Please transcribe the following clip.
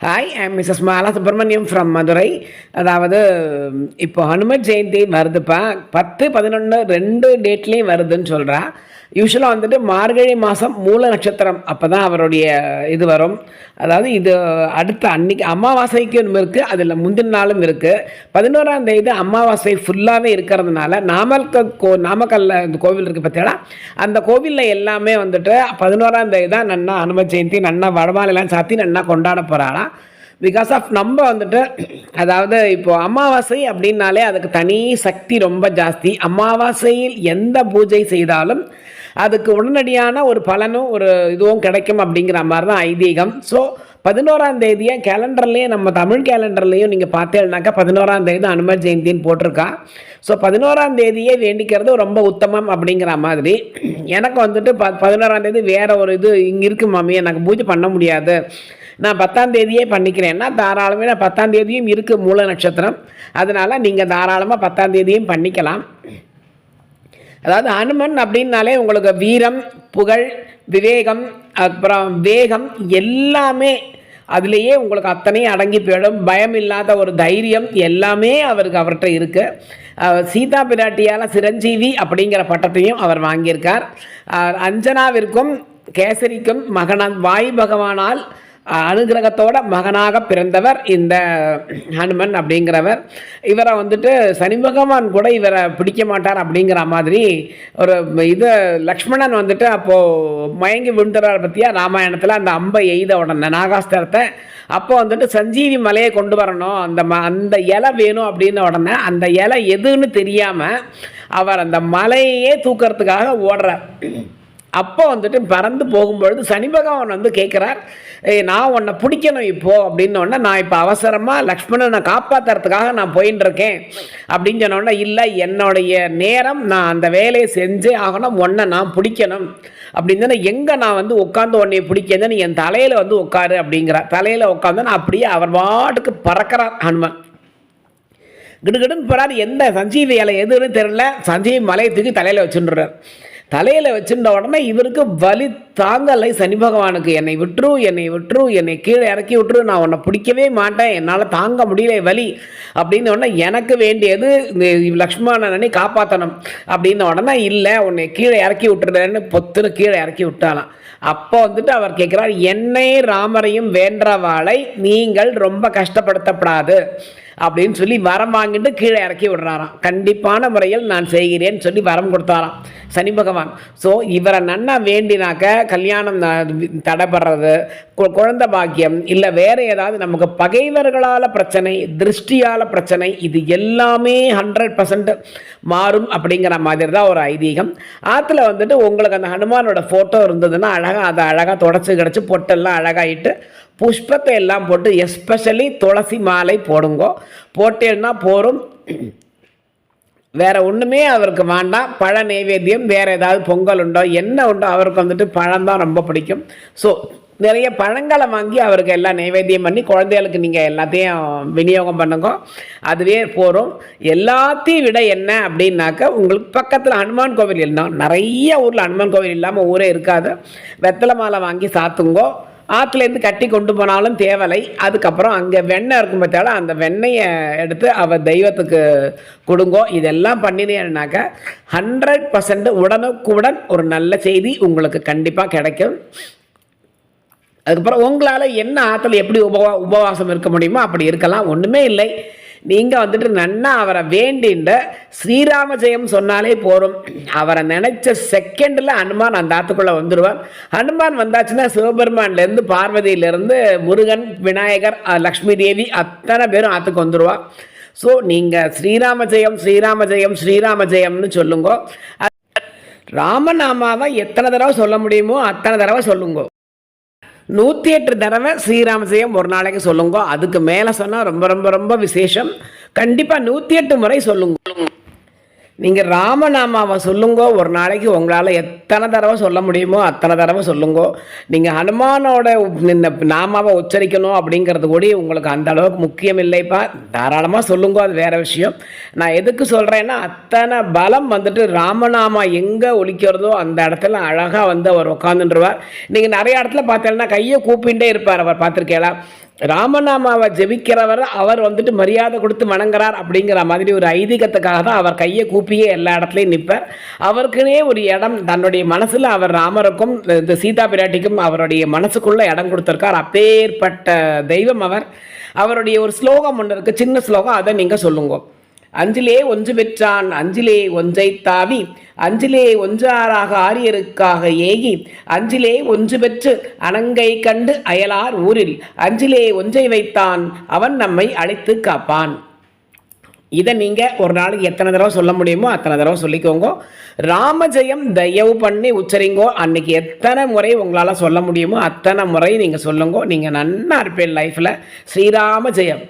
Hi I'm Mrs Mala Subramaniam from Madurai அதாவது இப்போ ஹனுமன் ஜெயந்தி வருதுப்பா. பத்து பதினொன்று ரெண்டு டேட்லேயும் வருதுன்னு சொல்கிறா யூஸ்வலாக வந்துட்டு மார்கழி மாதம் மூல நட்சத்திரம் அப்போ தான் அவருடைய இது வரும். அதாவது இது அடுத்த அன்னைக்கு அமாவாசைக்கும் இருக்குது அதில் முந்தின நாளும் இருக்குது பதினோராம் தேதி அமாவாசை ஃபுல்லாகவே இருக்கிறதுனால நாமக்கல் கோ நாமக்கல்ல இந்த கோவில் இருக்குது பார்த்தீங்கன்னா அந்த கோவிலில் எல்லாமே வந்துட்டு பதினோராம் தேதி தான் நன்னா ஹனும ஜெயந்தி நன்னா வடமாலையெல்லாம் சாத்தி நன்னா கொண்டாட போகிறாளாம் பிகாஸ் ஆஃப் நம்ம வந்துட்டு அதாவது இப்போது அமாவாசை அப்படின்னாலே அதுக்கு தனி சக்தி ரொம்ப ஜாஸ்தி. அமாவாசையில் எந்த பூஜை செய்தாலும் அதுக்கு உடனடியான ஒரு பலனும் ஒரு இதுவும் கிடைக்கும் அப்படிங்கிற மாதிரி தான் ஐதீகம். ஸோ பதினோராம் தேதியை கேலண்டர்லேயும் நம்ம தமிழ் கேலண்டர்லேயும் நீங்கள் பார்த்தேன்னாக்கா பதினோராம் தேதி தான் அனுமர் ஜெயந்தின்னு போட்டிருக்கா. ஸோ பதினோராம் தேதியே வேண்டிக்கிறது ரொம்ப உத்தமம் அப்படிங்கிற மாதிரி. எனக்கு வந்துட்டு ப பதினோராம் தேதி வேறு ஒரு இது இங்கே இருக்கு மாமி எனக்கு பூஜை பண்ண முடியாது. நான் பத்தாம் தேதியே பண்ணிக்கிறேன்னா தாராளமே நான் பத்தாம் தேதியும் இருக்குது மூல நட்சத்திரம். அதனால் நீங்கள் தாராளமாக பத்தாம் தேதியும் பண்ணிக்கலாம். அதாவது அனுமன் அப்படின்னாலே உங்களுக்கு வீரம் புகழ் விவேகம் அப்புறம் வேகம் எல்லாமே அதுலேயே உங்களுக்கு அத்தனையும் அடங்கி போயிடும். பயம் இல்லாத ஒரு தைரியம் எல்லாமே அவருக்கு அவர்கிட்ட இருக்குது சீதா பிராட்டியால் சிரஞ்சீவி அப்படிங்கிற பட்டத்தையும் அவர் வாங்கியிருக்கார். அஞ்சனாவிற்கும் கேசரிக்கும் மகனான் வாய் பகவானால் அனுகிரகத்தோட மகனாக பிறந்தவர் இந்த ஹனுமன் அப்படிங்கிறவர். இவரை வந்துட்டு சனி பகவான் கூட இவரை பிடிக்க மாட்டார் அப்படிங்கிற மாதிரி ஒரு இது லக்ஷ்மணன் வந்துட்டு அப்போது மயங்கி விழுந்துறார் பற்றியா ராமாயணத்தில் அந்த அம்பை எய்த உடனே நாகாஸ்திரத்தை. அப்போ வந்துட்டு சஞ்சீவி மலையை கொண்டு வரணும். அந்த ம அந்த இலை வேணும் அப்படின்னு உடனே அந்த இலை எதுன்னு தெரியாமல் அவர் அந்த மலையே தூக்கிறதுக்காக ஓடுறார். அப்போ வந்துட்டு பறந்து போகும்பொழுது சனி பகவான் வந்து கேட்குறார் ஏய் நான் உன்னை பிடிக்கணும் இப்போ அப்படின்னோடனே நான் இப்போ அவசரமாக லக்ஷ்மணனை காப்பாற்றுறதுக்காக நான் போயின்னு இருக்கேன் அப்படின்னு சொன்னோடனே இல்லை என்னுடைய நேரம் நான் அந்த வேலையை செஞ்சே ஆகணும் உன்னை நான் பிடிக்கணும் அப்படின்னு எங்கே நான் வந்து உட்காந்து உன்னைய பிடிக்கிறேன் நீ என் தலையில் வந்து உட்காரு அப்படிங்கிற தலையில் உட்காந்து நான் அப்படியே அவர் பாட்டுக்கு பறக்கிறார் ஹனுமன். கிடுகிடுன்னு போகிறார் எந்த சஞ்சீவி இலை எதுன்னு தெரியல சஞ்சீவி மலையை தூக்கி தலையில் வச்சுன்றார். தலையில் வச்சுருந்த உடனே இவருக்கு வலி தாங்கலை. சனி பகவானுக்கு என்னை விட்டுரு என்னை விட்டுரு என்னை கீழே இறக்கி விட்டுரு நான் உன்னை பிடிக்கவே மாட்டேன் என்னால் தாங்க முடியல வலி. அப்படின்னு உடனே எனக்கு வேண்டியது லக்ஷ்மணனை காப்பாற்றணும் அப்படின்ன உடனே இல்லை உன்னை கீழே இறக்கி விட்டுறேன்னு பொத்துன்னு கீழே இறக்கி விட்டாலாம் அப்போ வந்துட்டு அவர் கேட்குறார் என்னை ராமரையும் வேண்டவாளை நீங்கள் ரொம்ப கஷ்டப்படுத்தப்படாது. அப்படின்னு சொல்லி வரம் வாங்கிட்டு கீழே இறக்கி விடுறாராம். கண்டிப்பான முறையில் நான் செய்கிறேன்னு சொல்லி வரம் கொடுத்தாராம். சனி பகவான். ஸோ இவரை நன்னா வேண்டினாக்க கல்யாணம் தடைப்படுறது குழந்தை பாக்கியம் இல்லை வேற ஏதாவது நமக்கு பகைவர்களால் பிரச்சனை திருஷ்டியால் பிரச்சனை இது எல்லாமே ஹண்ட்ரட் பர்சன்ட் மாறும் அப்படிங்கிற மாதிரி தான் ஒரு ஐதீகம். ஆற்றுல வந்துட்டு உங்களுக்கு அந்த ஹனுமானோட ஃபோட்டோ இருந்ததுன்னா அழகாக அதை அழகாக தொடச்சி கிடச்சி பொட்டெல்லாம் அழகாயிட்டு புஷ்பத்தை எல்லாம் போட்டு எஸ்பெஷலி துளசி மாலை போடுங்கோ. போட்டேன்னா போகும் வேறு ஒன்றுமே அவருக்கு வேண்டாம். பழ நைவேத்தியம் வேறு ஏதாவது பொங்கல் உண்டோ என்ன உண்டோ அவருக்கு வந்துட்டு பழம் தான் ரொம்ப பிடிக்கும். ஸோ நிறைய பழங்களை வாங்கி அவருக்கு எல்லாம் நைவேத்தியம் பண்ணி குழந்தைகளுக்கு நீங்கள் எல்லாத்தையும் விநியோகம் பண்ணுங்க. அதுவே போகிறோம் எல்லாத்தையும் விட என்ன அப்படின்னாக்க உங்களுக்கு பக்கத்தில் ஹனுமான் கோவில் இருந்தால் நிறைய ஊரில் ஹனுமான் கோவில் இல்லாமல் ஊரே இருக்காது. வெத்தலை மாலை வாங்கி சாத்துங்கோ. ஆற்றுலேருந்து கட்டி கொண்டு போனாலும் தேவலை. அதுக்கப்புறம் அங்கே வெண்ணெய் இருக்கும் பார்த்தாலும் அந்த வெண்ணெயை எடுத்து அவள் தெய்வத்துக்கு கொடுங்கோ. இதெல்லாம் பண்ணினேன்னாக்க ஹண்ட்ரட் பர்சன்ட் உடனுக்குடன் ஒரு நல்ல செய்தி உங்களுக்கு கண்டிப்பாக கிடைக்கும். அதுக்கப்புறம் உங்களால் என்ன ஆற்றுல எப்படி உபவா உபவாசம் இருக்க முடியுமோ அப்படி இருக்கலாம். ஒன்றுமே இல்லை. நீங்கள் வந்துட்டு நன்னா அவரை வேண்டின்ற ஸ்ரீராம ஜெயம் சொன்னாலே போதும். அவரை நினைச்ச செகண்டில் ஹனுமான் அந்த ஆத்துக்குள்ளே வந்துடுவார் ஹனுமான் வந்தாச்சுன்னா சிவபெருமான்லேருந்து பார்வதியிலேருந்து முருகன் விநாயகர் லக்ஷ்மி தேவி அத்தனை பேரும் ஆற்றுக்கு வந்துடுவா ஸோ நீங்கள் ஸ்ரீராம ஜெயம் ஸ்ரீராம ஜெயம் ஸ்ரீராம ஜெயம்னு சொல்லுங்க. ராமநாமாவை எத்தனை தடவை சொல்ல முடியுமோ அத்தனை தடவை சொல்லுங்க. நூற்றி எட்டு தடவை ஸ்ரீராமஜெயம் ஒரு நாளைக்கு சொல்லுங்க. அதுக்கு மேலே சொன்னால் ரொம்ப ரொம்ப ரொம்ப விசேஷம். கண்டிப்பாக நூற்றி எட்டு முறை சொல்லுங்க. நீங்கள் ராமநாமாவை சொல்லுங்க ஒரு நாளைக்கு உங்களால் எத்தனை தடவை சொல்ல முடியுமோ அத்தனை தடவை சொல்லுங்க. நீங்கள் ஹனுமானோட இந்த நாமாவை உச்சரிக்கணும் அப்படிங்கிறது கூட உங்களுக்கு அந்த அளவுக்கு முக்கியம் இல்லைப்பா. தாராளமாக சொல்லுங்க அது வேறு விஷயம். நான் எதுக்கு சொல்கிறேன்னா அத்தனை பலம் வந்துட்டு ராமநாமா எங்கே ஒழிக்கிறதோ அந்த இடத்துல அழகாக வந்து அவர் உட்காந்துருவார் நீங்கள் நிறைய இடத்துல பார்த்தேன்னா கையை கூப்பிண்டே இருப்பார் அவர் பார்த்துருக்கேளா ராமநாமாவை ஜெபிக்கிறவர் அவர் வந்துட்டு மரியாதை கொடுத்து வணங்குறார் அப்படிங்கிற மாதிரி ஒரு ஐதீகத்துக்காக தான் அவர் கையை கூப்பியே எல்லா இடத்துலையும் நிற்பார் அவருக்குனே ஒரு இடம் தன்னுடைய மனசில் அவர் ராமருக்கும் இந்த சீதா பிராட்டிக்கும் அவருடைய மனசுக்குள்ளே இடம் கொடுத்துருக்கார். அப்பேற்பட்ட தெய்வம் அவர். அவருடைய ஒரு ஸ்லோகம் ஒன்று இருக்குது சின்ன ஸ்லோகம் அதை நீங்கள் சொல்லுங்க. அஞ்சிலே ஒன்று பெற்றான் அஞ்சிலே ஒன்றை தாவி அஞ்சிலே ஒன்றாராக ஆரியருக்காக ஏகி அஞ்சிலே ஒன்று பெற்று அணங்கை கண்டு அயலார் ஊரில் அஞ்சிலே ஒன்றை வைத்தான் அவன் நம்மை அழைத்து காப்பான். இதை நீங்கள் ஒரு நாளைக்கு எத்தனை தடவை சொல்ல முடியுமோ அத்தனை தடவை சொல்லிக்கோங்க. ராமஜெயம் தயவு பண்ணி உச்சரிங்கோ. அன்னைக்கு எத்தனை முறை உங்களால் சொல்ல முடியுமோ அத்தனை முறை நீங்கள் சொல்லுங்க. நீங்கள் நன்னா இருப்பேன் லைஃப்பில் ஸ்ரீராம ஜெயம்